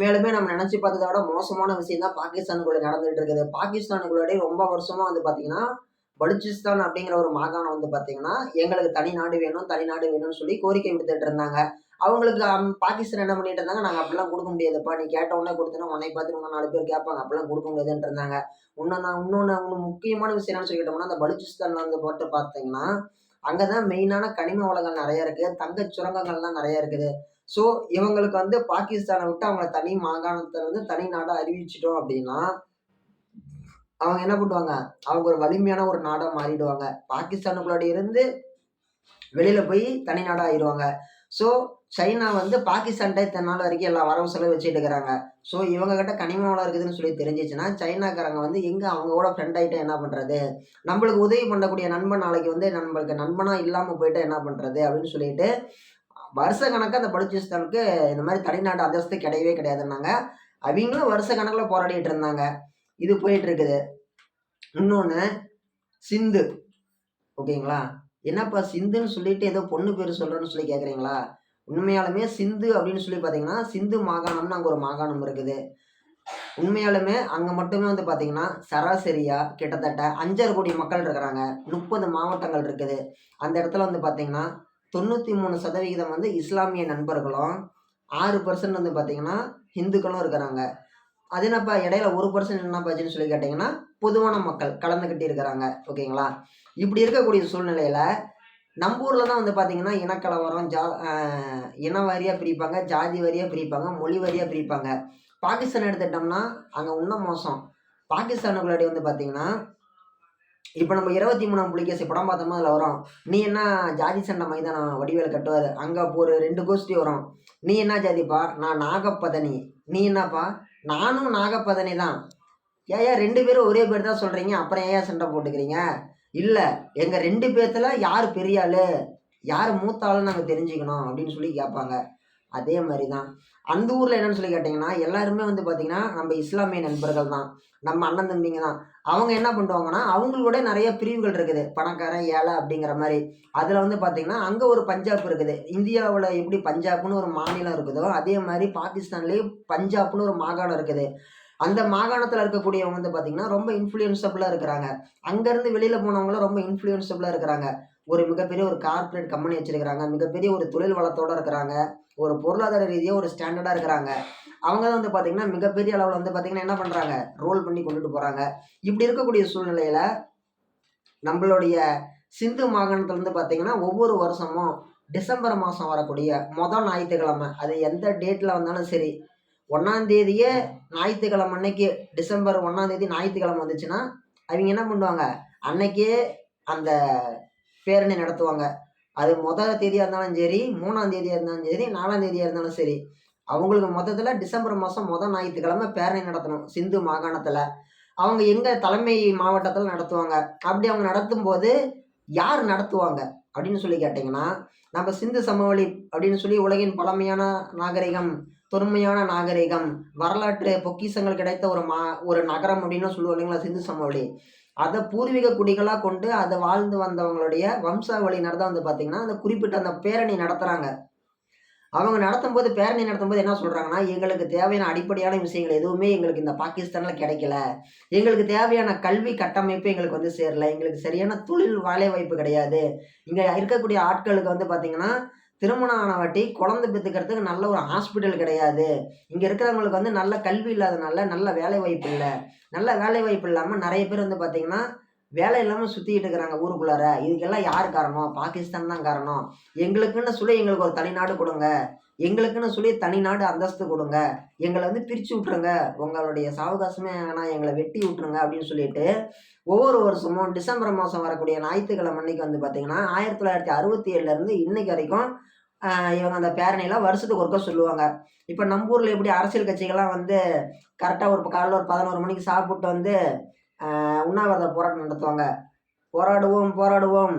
மேலுமே நம்ம நினச்சி பார்த்ததை விட மோசமான விஷயம் தான் பாகிஸ்தானுக்குள்ளே நடந்துட்டு இருக்குது. பாகிஸ்தானுக்குள்ளே ரொம்ப வருஷமா வந்து பார்த்தீங்கன்னா பலுச்சிஸ்தான் அப்படிங்கிற ஒரு மாகாணம் வந்து பார்த்தீங்கன்னா எங்களுக்கு தனி நாடு வேணும் தனி நாடு வேணும்னு சொல்லி கோரிக்கை விடுத்துட்டு இருந்தாங்க. அவங்களுக்கு பாகிஸ்தான் என்ன பண்ணிட்டு இருந்தாங்க? நாங்கள் அப்படிலாம் கொடுக்க முடியாதுப்பா. நீ கேட்ட உடனே கொடுத்தனா உன்னை பார்த்து இன்னும் நாலு பேர் கேட்பாங்க. அப்படிலாம் கொடுக்க முடியாதுன்னு இருந்தாங்க. இன்னும் நான் இன்னொன்று இன்னும் முக்கியமான விஷயம் என்னன்னு சொல்லிட்டோம்னா அந்த பலுச்சிஸ்தான் வந்து போட்டு பார்த்தீங்கன்னா அங்கே தான் மெயினான கனிம வளங்கள் நிறைய இருக்குது தங்க சுரங்கங்கள்லாம் நிறைய இருக்குது. ஸோ இவங்களுக்கு வந்து பாகிஸ்தானை விட்டு அவங்கள தனி மாகாணத்தை வந்து தனி நாடாக அறிவிச்சிட்டோம் அப்படின்னா அவங்க என்ன பண்ணுவாங்க? அவங்க ஒரு வலிமையான ஒரு நாடாக மாறிடுவாங்க. பாகிஸ்தானுக்குள்ளாடி இருந்து வெளியில் போய் தனி நாடாக ஆயிடுவாங்க. ஸோ சைனா வந்து பாகிஸ்தான்கிட்ட இத்தனை நாள் வரைக்கும் எல்லா வரவு செலவு வச்சுட்டு இருக்கிறாங்க. ஸோ இவங்க கிட்ட கனிம வளம் இருக்குதுன்னு சொல்லி தெரிஞ்சிச்சுன்னா சைனாக்காரங்க வந்து எங்கே அவங்க கூட ஃப்ரெண்ட் ஆகிட்டா என்ன பண்ணுறது நம்மளுக்கு உதவி பண்ணக்கூடிய நண்பன் நாளைக்கு வந்து நம்மளுக்கு நண்பனாக இல்லாமல் போயிட்டு என்ன பண்ணுறது அப்படின்னு சொல்லிட்டு வருஷ கணக்காக அந்த பலுச்சிஸ்தானுக்கு இந்த மாதிரி தனிநாட்டு அந்தஸ்து கிடையவே கிடையாதுன்னாங்க. அவங்களும் வருஷ கணக்கில் போராடிட்டு இருந்தாங்க. இது போயிட்டு இருக்குது இன்னொன்று சிந்து. ஓகேங்களா? என்னப்பா சிந்துன்னு சொல்லிட்டு ஏதோ பொண்ணு பேர் சொல்கிறேன்னு சொல்லி கேட்குறீங்களா உண்மையாலுமே சிந்து அப்படின்னு சொல்லி பார்த்தீங்கன்னா சிந்து மாகாணம்னு அங்கே ஒரு மாகாணம் இருக்குது. உண்மையாலுமே அங்கே மட்டுமே வந்து பார்த்தீங்கன்னா சராசரியாக கிட்டத்தட்ட அஞ்சரை கோடி மக்கள் இருக்கிறாங்க. முப்பது மாவட்டங்கள் இருக்குது. அந்த இடத்துல வந்து பார்த்தீங்கன்னா தொண்ணூற்றி மூணு சதவிகிதம் வந்து இஸ்லாமிய நண்பர்களும் ஆறு பர்சன்ட் வந்து பார்த்தீங்கன்னா ஹிந்துக்களும் இருக்கிறாங்க. அது என்னப்பா இடையில ஒரு பர்சன்ட் என்னப்பாச்சுன்னு சொல்லி கேட்டிங்கன்னா பொதுவான மக்கள் கலந்துக்கிட்டு இருக்கிறாங்க. ஓகேங்களா? இப்படி இருக்கக்கூடிய சூழ்நிலையில் நம்ம ஊரில் தான் வந்து பார்த்தீங்கன்னா இனக்கலவரம் ஜா இன வாரியாக பிரிப்பாங்க ஜாதி வாரியாக பிரிப்பாங்க மொழி வாரியாக பிரிப்பாங்க. பாகிஸ்தான் எடுத்துட்டோம்னா அங்கே இன்னும் மோசம். பாகிஸ்தானுக்குள்ளாடி வந்து பார்த்தீங்கன்னா இப்போ நம்ம இருபத்தி மூணாம் புலிகேசி படம் பார்த்தோம்னா அதில் வரும். நீ என்ன ஜாதி சண்டை மைதானம் வடிவேல் கட்டுவார்? அங்கே ஒரு ரெண்டு கோஷ்டி வரும். நீ என்ன ஜாதிப்பா? நான் நாகப்பதனி. நீ என்னப்பா? நானும் நாகப்பதனி தான். ஏயா ரெண்டு பேரும் ஒரே பேர் தான் சொல்கிறீங்க அப்புறம் ஏன் சண்டை போட்டுக்கிறீங்க? இல்லை எங்கள் ரெண்டு பேர்த்துல யார் பெரிய ஆளு யார் மூத்த ஆளுன்னு நாங்கள் தெரிஞ்சுக்கணும் அப்படின்னு சொல்லி கேட்பாங்க. அதே மாதிரி தான் அந்த ஊரில் என்னன்னு சொல்லி கேட்டிங்கன்னா எல்லாருமே வந்து பார்த்திங்கன்னா நம்ம இஸ்லாமிய நண்பர்கள் தான். நம்ம அண்ணன் தம்பிங்க தான். அவங்க என்ன பண்ணுவாங்கன்னா அவங்களோட நிறைய பிரிவுகள் இருக்குது. பணக்காரன் ஏழை அப்படிங்கிற மாதிரி. அதில் வந்து பார்த்திங்கன்னா அங்கே ஒரு பஞ்சாப் இருக்குது. இந்தியாவில் எப்படி பஞ்சாப்னு ஒரு மாநிலம் இருக்குதோ அதே மாதிரி பாகிஸ்தான்லேயே பஞ்சாப்னு ஒரு மாகாணம் இருக்குது. அந்த மாகாணத்தில் இருக்கக்கூடியவங்க வந்து பார்த்திங்கன்னா ரொம்ப இன்ஃப்ளூயன்சபிளாக இருக்கிறாங்க. அங்கேருந்து வெளியில் போனவங்களும் ரொம்ப இன்ஃப்ளூயன்சபிளாக இருக்கிறாங்க. ஒரு மிகப்பெரிய ஒரு கார்ப்பரேட் கம்பெனி வச்சுருக்கிறாங்க. மிகப்பெரிய ஒரு தொழில் வளத்தோடு இருக்கிறாங்க. ஒரு பொருளாதார ரீதியாக ஒரு ஸ்டாண்டர்டாக இருக்கிறாங்க. அவங்க தான் வந்து பார்த்திங்கன்னா மிகப்பெரிய அளவில் வந்து பார்த்திங்கன்னா என்ன பண்ணுறாங்க ரோல் பண்ணி கொண்டுட்டு போகிறாங்க இப்படி இருக்கக்கூடிய சூழ்நிலையில் நம்மளுடைய சிந்து மாகாணத்துலேருந்து பார்த்திங்கன்னா ஒவ்வொரு வருஷமும் டிசம்பர் மாதம் வரக்கூடிய மொதல் ஞாயிற்றுக்கிழமை. அது எந்த டேட்டில் வந்தாலும் சரி. ஒன்றாந்தேதியே ஞாயிற்றுக்கிழமை அன்னைக்கு டிசம்பர் ஒன்றாந்தேதி ஞாயிற்றுக்கிழமை வந்துச்சுன்னா அவங்க என்ன பண்ணுவாங்க? அன்னைக்கே அந்த பேரணி நடத்துவாங்க. அது முதல் தேதியாக இருந்தாலும் சரி மூணாம் தேதியாக இருந்தாலும் சரி நாலாம் தேதியாக இருந்தாலும் சரி அவங்களுக்கு மொத்தத்தில் டிசம்பர் மாதம் முதல் ஞாயிற்றுக்கிழமை பேரணி நடத்தணும் சிந்து மாகாணத்தில். அவங்க எங்கள் தலைமை மாவட்டத்தில் நடத்துவாங்க. அப்படி அவங்க நடத்தும் போது யார் நடத்துவாங்க அப்படின்னு சொல்லி கேட்டிங்கன்னா நம்ம சிந்து சமவெளி அப்படின்னு சொல்லி உலகின் பழமையான நாகரிகம் தொன்மையான நாகரிகம் வரலாற்று பொக்கிஷங்கள் கிடைத்த ஒரு மா ஒரு நகரம் அப்படின்னு சொல்லுவோம் இல்லைங்களா சிந்து சமவெளி. அதை பூர்வீக குடிகளாக கொண்டு அதை வாழ்ந்து வந்தவங்களுடைய வம்சாவளியினர் தான் வந்து பார்த்திங்கன்னா அந்த குறிப்பிட்ட அந்த பேரணி நடத்துகிறாங்க அவங்க நடத்தும் போது பேரணி நடத்தும் போது என்ன சொல்கிறாங்கன்னா எங்களுக்கு தேவையான அடிப்படையான விஷயங்கள் எதுவுமே எங்களுக்கு இந்த பாகிஸ்தானில் கிடைக்கல. எங்களுக்கு தேவையான கல்வி கட்டமைப்பு எங்களுக்கு வந்து சேரல. எங்களுக்கு சரியான தொழில் வேலை வாய்ப்பு கிடையாது. இங்கே இருக்கக்கூடிய ஆட்களுக்கு வந்து பார்த்திங்கன்னா திருமணம் ஆனவாட்டி குழந்தை பெற்றுக்கிறதுக்கு நல்ல ஒரு ஹாஸ்பிட்டல் கிடையாது. இங்கே இருக்கிறவங்களுக்கு வந்து நல்ல கல்வி இல்லாதனால நல்ல வேலை வாய்ப்பு இல்லை. நல்ல வேலை வாய்ப்பு இல்லாமல் நிறைய பேர் வந்து பார்த்திங்கன்னா வேலை இல்லாமல் சுற்றிக்கிட்டு இருக்கிறாங்க ஊருக்குள்ளார. இதுக்கெல்லாம் யார் காரணம்? பாகிஸ்தான் தான் காரணம். எங்களுக்குன்னு சொல்லி எங்களுக்கு ஒரு தனிநாடு கொடுங்க. எங்களுக்குன்னு சொல்லி தனிநாடு அந்தஸ்து கொடுங்க. எங்களை வந்து பிரித்து விட்ருங்க உங்களுடைய சாவகாசமே ஆனால் எங்களை வெட்டி விட்ருங்க அப்படின்னு சொல்லிட்டு ஒவ்வொரு வருஷமும் டிசம்பர் மாதம் வரக்கூடிய ஞாயிற்றுக்கிழமை அன்னைக்கு வந்து பார்த்திங்கன்னா ஆயிரத்தி தொள்ளாயிரத்தி அறுபத்தி ஏழுலேருந்து இன்னைக்கு வரைக்கும் இவங்க அந்த பேரணியெல்லாம் வருஷத்துக்கு ஒருக்க சொல்லுவாங்க. இப்போ நம்ம ஊரில் எப்படி அரசியல் கட்சிகள்லாம் வந்து கரெக்டாக ஒரு காலைல ஒரு பதினோரு மணிக்கு சாப்பிட்டு வந்து உண்ணாவிரத போராட்டம் நடத்துவாங்க. போராடுவோம் போராடுவோம்.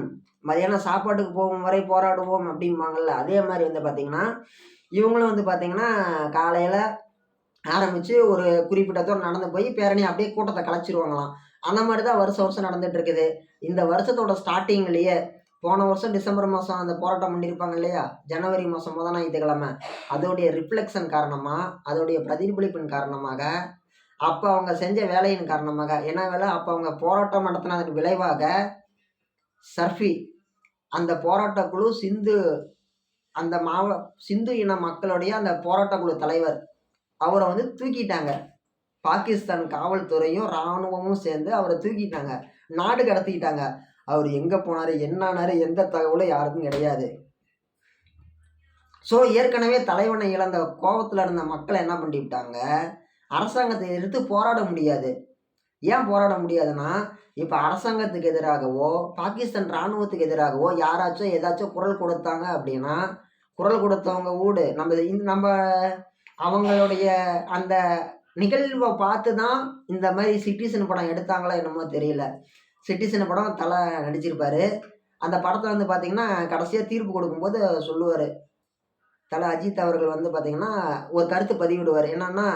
மதியானம் சாப்பாட்டுக்கு போகும் வரை போராடுவோம் அப்படிம்பாங்கல்ல. அதே மாதிரி வந்து பார்த்திங்கன்னா இவங்களும் வந்து பார்த்திங்கன்னா காலையில் ஆரம்பித்து ஒரு குறிப்பிட்ட தூரம் நடந்து போய் பேரணி அப்படியே கூட்டத்தை கலைச்சிருவாங்களாம். அந்த மாதிரி தான் வருஷம் வருஷம் நடந்துட்டு இருக்குது இந்த வருஷத்தோட ஸ்டார்டிங்லேயே போன வருஷம் டிசம்பர் மாதம் அந்த போராட்டம் பண்ணியிருப்பாங்க இல்லையா? ஜனவரி மாதம் முதல் ஞாயிற்றுக்கிழமை அதோடைய ரிஃப்ளெக்ஷன் காரணமாக அதோடைய பிரதிபலிப்பின் காரணமாக அப்போ அவங்க செஞ்ச வேலையின் காரணமாக என்ன வேலை? அப்போ அவங்க போராட்டம் நடத்தினதன் விளைவாக சர்ஃபி அந்த போராட்ட குழு சிந்து அந்த மாவ சிந்து இன மக்களுடைய அந்த போராட்ட குழு தலைவர் அவரை வந்து தூக்கிட்டாங்க. பாகிஸ்தான் காவல்துறையும் இராணுவமும் சேர்ந்து அவரை தூக்கிட்டாங்க. நாடு கடத்திக்கிட்டாங்க அவர் எங்கே போனார் என்னானாரு எந்த தகவலும் யாருக்கும் கிடையாது. ஸோ ஏற்கனவே தலைவனை இழந்த கோபத்தில் இருந்த மக்களை என்ன பண்ணிவிட்டாங்க? அரசாங்கத்தை எதிர்த்து போராட முடியாது. ஏன் போராட முடியாதுன்னா இப்போ அரசாங்கத்துக்கு எதிராகவோ பாகிஸ்தான் இராணுவத்துக்கு எதிராகவோ யாராச்சும் ஏதாச்சும் குரல் கொடுத்தாங்க அப்படின்னா குரல் கொடுத்தவங்க ஊடு. நம்ம இந்த நம்ம அவங்களுடைய அந்த நிகழ்வை பார்த்து தான் இந்த மாதிரி சிட்டிசன் படம் எடுத்தாங்களா என்னமோ தெரியல. சிட்டிசன் படம் தலை நடிச்சிருப்பாரு. அந்த படத்தை வந்து பார்த்தீங்கன்னா கடைசியாக தீர்ப்பு கொடுக்கும்போது சொல்லுவார். தலை அஜித் அவர்கள் வந்து பார்த்திங்கன்னா ஒரு கருத்து பதிவிடுவார். என்னன்னா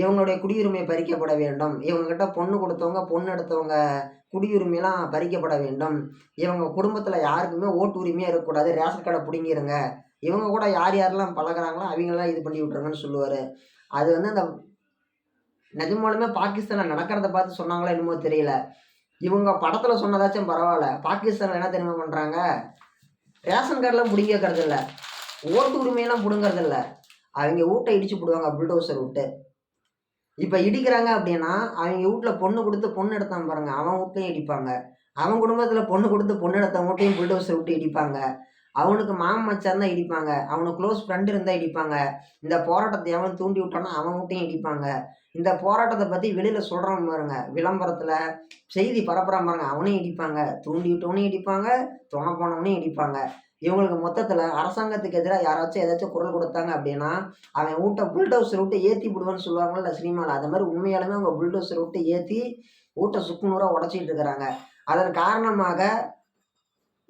இவங்களுடைய குடியுரிமை பறிக்கப்பட வேண்டும். இவங்ககிட்ட பொண்ணு கொடுத்தவங்க பொண்ணு எடுத்தவங்க குடியுரிமையெல்லாம் பறிக்கப்பட வேண்டும். இவங்க குடும்பத்தில் யாருக்குமே ஓட்டு உரிமையாக இருக்கக்கூடாது. ரேஷன் கார்டை பிடிங்கிருங்க. இவங்க கூட யார் யாரெல்லாம் பழகுறாங்களோ அவங்களாம் இது பண்ணி விட்ருங்கன்னு சொல்லுவார். அது வந்து அந்த நிஜமாலுமே பாகிஸ்தானில் நடக்கிறத பார்த்து சொன்னாங்களோ என்னமோ தெரியல. இவங்க படத்தில் சொன்னதாச்சும் பரவாயில்ல. பாகிஸ்தானில் என்ன தெரியுமா பண்ணுறாங்க ரேஷன் கார்டெலாம் பிடிங்கிறது இல்லை ஓட்டு உரிமையெல்லாம் பிடுங்கிறது இல்லை அவங்க வீட்டை இடிச்சு போடுவாங்க புல்டோசர் விட்டு. இப்போ இடிக்கிறாங்க அப்படின்னா அவங்க வீட்டில் பொண்ணு கொடுத்து பொண்ணு எடுத்தான் பாருங்க அவன் வீட்லையும் இடிப்பாங்க. அவன் குடும்பத்தில் பொண்ணு கொடுத்து பொண்ணு எடுத்த வீட்டையும் புல்டோசர் விட்டு இடிப்பாங்க. அவனுக்கு மாமன் மச்சான் தான் இடிப்பாங்க. அவனுக்கு க்ளோஸ் ஃப்ரெண்டு இருந்தால் இடிப்பாங்க. இந்த போராட்டத்தை எவன் தூண்டி விட்டானோ அவன் வீட்டையும் இடிப்பாங்க. இந்த போராட்டத்தை பற்றி வெளியில் சொல்கிறவன் பாருங்க விளம்பரத்தில் செய்தி பரப்புறான் பாருங்க அவனையும் இடிப்பாங்க. தூண்டி விட்டவனையும் இடிப்பாங்க துணை போனவனையும் இடிப்பாங்க. இவங்களுக்கு மொத்தத்தில் அரசாங்கத்துக்கு எதிராக யாராச்சும் ஏதாச்சும் குரல் கொடுத்தாங்க அப்படின்னா அவன் வீட்டை புல்டோசர் விட்டு ஏற்றி விடுவான்னு சொல்லுவாங்கல்ல சினிமாவில் அது மாதிரி உண்மையாலுமே அவங்க புல்டோசர் விட்டு ஏற்றி வீட்டை சுக்குநூறாக உடச்சிட்டு இருக்கிறாங்க. அதன் காரணமாக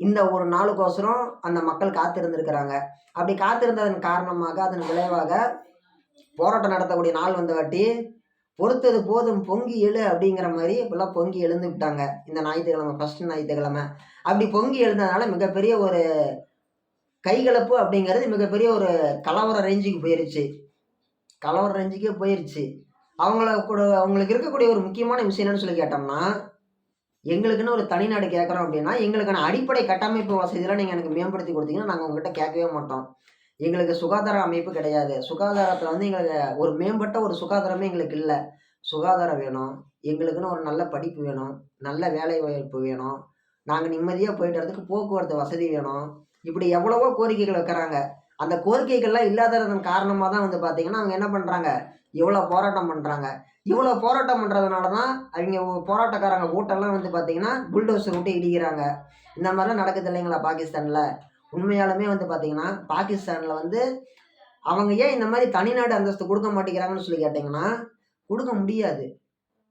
இந்த ஒரு நாளுக்கோசரம் அந்த மக்கள் காத்திருந்திருக்கிறாங்க. அப்படி காத்திருந்ததன் காரணமாக அதன் விளைவாக போராட்டம் நடத்தக்கூடிய நாள் வந்தவாட்டி பொறுத்தது போதும் பொங்கி எழு அப்படிங்கிற மாதிரி இப்பெல்லாம் பொங்கி எழுந்து விட்டாங்க. இந்த ஞாயிற்றுக்கிழமை ஃபஸ்ட்டு ஞாயிற்றுக்கிழமை. அப்படி பொங்கி எழுந்ததுனால மிகப்பெரிய ஒரு கைகலப்பு அப்படிங்கிறது மிகப்பெரிய ஒரு கலவர ரேஞ்சுக்கு போயிருச்சு. கலவர ரேஞ்சுக்கே போயிருச்சு. அவங்கள கூட அவங்களுக்கு இருக்கக்கூடிய ஒரு முக்கியமான விஷயம் என்னன்னு சொல்லி கேட்டோம்னா எங்களுக்குன்னு ஒரு தனிநாடு கேட்குறோம் அப்படின்னா எங்களுக்கான அடிப்படை கட்டமைப்பு வசதியெல்லாம் நீங்கள் எனக்கு மேம்படுத்தி கொடுத்தீங்கன்னா நாங்கள் உங்ககிட்ட கேட்கவே மாட்டோம். எங்களுக்கு சுகாதார அமைப்பு கிடையாது. சுகாதாரத்தில் வந்து எங்களுக்கு ஒரு மேம்பட்ட ஒரு சுகாதாரமே எங்களுக்கு இல்லை. சுகாதாரம் வேணும். எங்களுக்குன்னு ஒரு நல்ல படிப்பு வேணும். நல்ல வேலை வாய்ப்பு வேணும். நாங்கள் நிம்மதியாக போயிட்டு வரதுக்கு போக்குவரத்து வசதி வேணும். இப்படி எவ்வளவோ கோரிக்கைகள் வைக்கிறாங்க. அந்த கோரிக்கைகள்லாம் இல்லாததன் காரணமாக தான் வந்து பார்த்தீங்கன்னா அவங்க என்ன பண்ணுறாங்க இவ்வளோ போராட்டம் பண்ணுறாங்க இவ்வளோ போராட்டம் பண்ணுறதுனால தான் அவங்க போராட்டக்காரங்க கூட்டெல்லாம் வந்து பார்த்தீங்கன்னா புல்டோசர் விட்டு இடிக்கிறாங்க. இந்த மாதிரிலாம் நடக்குது இல்லைங்களா பாகிஸ்தானில்? உண்மையாலுமே வந்து பார்த்தீங்கன்னா பாகிஸ்தானில் வந்து அவங்க ஏன் இந்த மாதிரி தனிநாடு அந்தஸ்து கொடுக்க மாட்டேங்கிறாங்கன்னு சொல்லி கேட்டிங்கன்னா கொடுக்க முடியாது.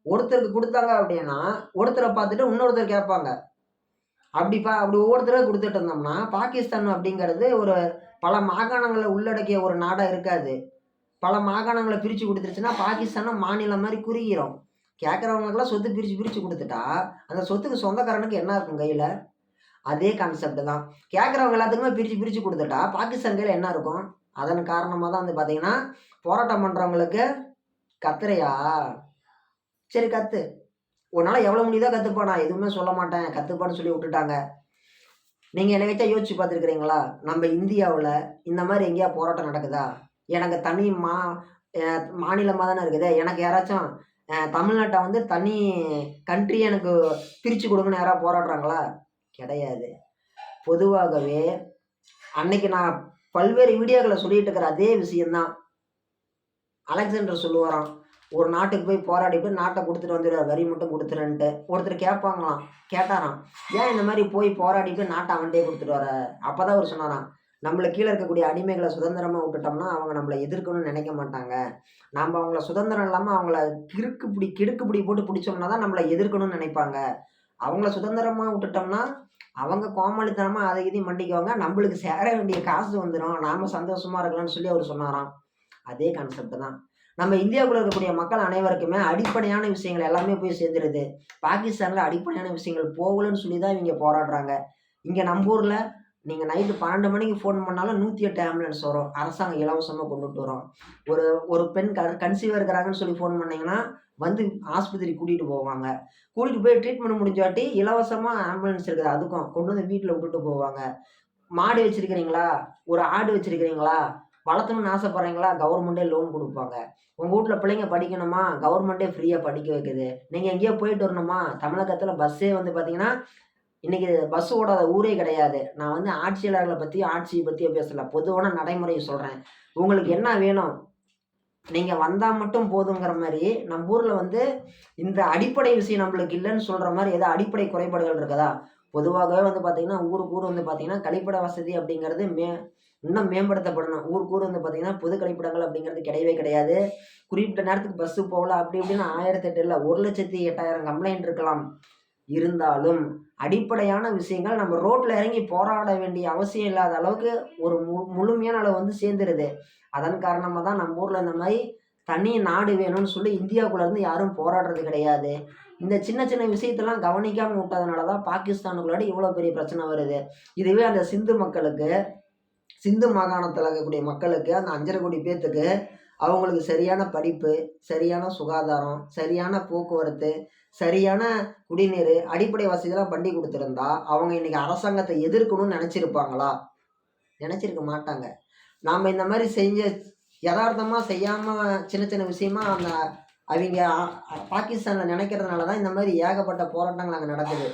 ஒருத்தருக்கு கொடுத்தாங்க அப்படின்னா ஒருத்தரை பார்த்துட்டு இன்னொருத்தர் கேட்பாங்க. அப்படி பா அப்படி ஒவ்வொருத்தரும் கொடுத்துட்டு இருந்தோம்னா பாகிஸ்தான் அப்படிங்கிறது ஒரு பல மாகாணங்களை உள்ளடக்கிய ஒரு நாடாக இருக்காது. பல மாகாணங்களை பிரித்து கொடுத்துருச்சுன்னா பாகிஸ்தானும் மாநிலம் மாதிரி குறுகிரும். கேட்குறவங்களுக்கெல்லாம் சொத்து பிரித்து பிரித்து கொடுத்துட்டா அந்த சொத்துக்கு சொந்தக்காரனுக்கு என்ன இருக்கும் கையில்? அதே கான்செப்ட் தான். கேட்குறவங்க எல்லாத்துக்குமே பிரித்து பிரித்து கொடுத்துட்டா பாகிஸ்தான் கையில் என்ன இருக்கும்? அதன் காரணமாக தான் வந்து பார்த்தீங்கன்னா போராட்டம் பண்ணுறவங்களுக்கு கத்துறையா? சரி கத்து. உன்னால் எவ்வளோ முடியுதோ கற்றுப்பா நான் எதுவுமே சொல்ல மாட்டேன். கற்றுப்பான்னு சொல்லி விட்டுட்டாங்க. நீங்கள் என்னை வச்சா யோசிச்சு பார்த்துருக்குறீங்களா? நம்ம இந்தியாவில் இந்த மாதிரி எங்கேயா போராட்டம் நடக்குதா? எனக்கு தனி மா மாநிலமாக தானே இருக்குது. எனக்கு யாராச்சும் தமிழ்நாட்டை வந்து தனி கண்ட்ரி எனக்கு பிரித்து கொடுங்கன்னு யாராவது போராடுறாங்களா? கிடையாது. பொதுவாகவே அன்னைக்கு நான் பல்வேறு வீடியோக்களை சொல்லிட்டு இருக்கிற அதே விஷயந்தான் அலெக்சாண்டர் சொல்லுவாராம் ஒரு நாட்டுக்கு போய் போராடிட்டு நாட்டை கொடுத்துட்டு வந்துடுவார் வரி மட்டும் கொடுத்துருன்ட்டு. ஒருத்தர் கேட்பாங்களாம் கேட்டாராம் ஏன் இந்த மாதிரி போய் போராடிட்டு நாட்டை அவன்டே கொடுத்துட்டு வர? அப்போ தான் அவர் சொன்னாராம் நம்மளை கீழே இருக்கக்கூடிய அடிமைகளை சுதந்திரமாக விட்டுட்டோம்னா அவங்க நம்மளை எதிர்க்கணும்னு நினைக்க மாட்டாங்க. நம்ம அவங்கள சுதந்திரம் இல்லாமல் அவங்கள கிறுக்கு பிடி கிடுக்கு பிடி போட்டு பிடிச்சோம்னா தான் நம்மளை எதிர்க்கணும்னு நினைப்பாங்க. அவங்கள சுதந்திரமாக விட்டுட்டோம்னா அவங்க கோமாளித்தனமாக அதை இதையும் மண்டிக்குவாங்க. நம்மளுக்கு சேர வேண்டிய காசு வந்துடும் நாம் சந்தோஷமாக இருக்கலாம்னு சொல்லி அவர் சொன்னாராம். அதே கான்செப்ட் தான். நம்ம இந்தியாவுக்குள்ள இருக்கக்கூடிய மக்கள் அனைவருக்குமே அடிப்படையான விஷயங்கள் எல்லாமே போய் சேர்ந்துருது. பாகிஸ்தானில் அடிப்படையான விஷயங்கள் போகலன்னு சொல்லி தான் இவங்க போராடுறாங்க. இங்கே நம்ம ஊரில் நீங்கள் நைட்டு பன்னெண்டு மணிக்கு ஃபோன் பண்ணாலும் நூற்றி எட்டு ஆம்புலன்ஸ் வரும். அரசாங்கம் இலவசமாக கொண்டுட்டு வரும். ஒரு ஒரு பெண் க கன்சீவாக இருக்கிறாங்கன்னு சொல்லி ஃபோன் பண்ணிங்கன்னா வந்து ஆஸ்பத்திரி கூட்டிகிட்டு போவாங்க. கூட்டிகிட்டு போய் ட்ரீட்மெண்ட் முடிஞ்சாட்டி இலவசமாக ஆம்புலன்ஸ் இருக்குது. அதுக்கும் கொண்டு வந்து வீட்டில் விட்டுட்டு போவாங்க. மாடு வச்சுருக்கிறீங்களா? ஒரு ஆடு வச்சுருக்கிறீங்களா? வளர்த்தணும்னு ஆசைப்பட்றீங்களா? கவர்மெண்ட்டே லோன் கொடுப்பாங்க. உங்கள் வீட்டில் பிள்ளைங்க படிக்கணுமா? கவர்மெண்ட்டே ஃப்ரீயாக படிக்க வைக்குது. நீங்கள் எங்கேயோ போயிட்டு வரணுமா? தமிழகத்தில் பஸ்ஸே வந்து பார்த்தீங்கன்னா இன்றைக்கி பஸ் ஓடாத ஊரே கிடையாது. நான் வந்து ஆட்சியாளர்களை பற்றி ஆட்சியை பற்றியோ பேசலை. பொதுவான நடைமுறையை சொல்கிறேன் உங்களுக்கு என்ன வேணும்? நீங்கள் வந்தால் மட்டும் போதுங்கிற மாதிரி நம்ம ஊரில் வந்து இந்த அடிப்படை விஷயம் நம்மளுக்கு இல்லைன்னு சொல்கிற மாதிரி ஏதோ அடிப்படை குறைபாடுகள் இருக்குதா? பொதுவாகவே வந்து பார்த்திங்கன்னா ஊருக்கு ஊர் வந்து பார்த்தீங்கன்னா கழிப்பிட வசதி அப்படிங்கிறது மே இன்னும் மேம்படுத்தப்படணும். ஊருக்கு ஊர் வந்து பார்த்தீங்கன்னா பொது கழிப்பிடங்கள் அப்படிங்கிறது கிடையவே கிடையாது. குறிப்பிட்ட நேரத்துக்கு பஸ்ஸு போகல அப்படி இப்படின்னு ஆயிரத்தி எட்டு இல்லை ஒரு லட்சத்தி எட்டாயிரம் கம்ப்ளைண்ட் இருக்கலாம். இருந்தாலும் அடிப்படையான விஷயங்கள் நம்ம ரோட்டில் இறங்கி போராட வேண்டிய அவசியம் இல்லாத அளவுக்கு ஒரு மு முழுமையான அளவு வந்து சேர்ந்துருது. அதன் காரணமாக தான் நம்ம ஊரில் இந்த மாதிரி தனி நாடு வேணும்னு சொல்லி இந்தியாவுக்குள்ள இருந்து யாரும் போராடுறது கிடையாது. இந்த சின்ன சின்ன விஷயத்தெல்லாம் கவனிக்காமல் விட்டதுனால தான் பாகிஸ்தானுக்குள்ளாடி இவ்வளோ பெரிய பிரச்சனை வருது. இதுவே அந்த சிந்து மக்களுக்கு சிந்து மாகாணத்தில் இருக்கக்கூடிய மக்களுக்கு அந்த அஞ்சரை கோடி பேர்த்துக்கு அவங்களுக்கு சரியான படிப்பு சரியான சுகாதாரம் சரியான போக்குவரத்து சரியான குடிநீர் அடிப்படை வசதியெல்லாம் பண்ணி கொடுத்துருந்தா அவங்க இன்னைக்கு அரசாங்கத்தை எதிர்க்கணும்னு நினச்சிருப்பாங்களா? நினச்சிருக்க மாட்டாங்க. நாம் இந்த மாதிரி செஞ்ச யதார்த்தமாக செய்யாமல் சின்ன சின்ன விஷயமா அந்த அவங்க பாகிஸ்தானில் நினைக்கிறதுனால தான் இந்த மாதிரி ஏகப்பட்ட போராட்டங்கள் அங்கே நடக்குது.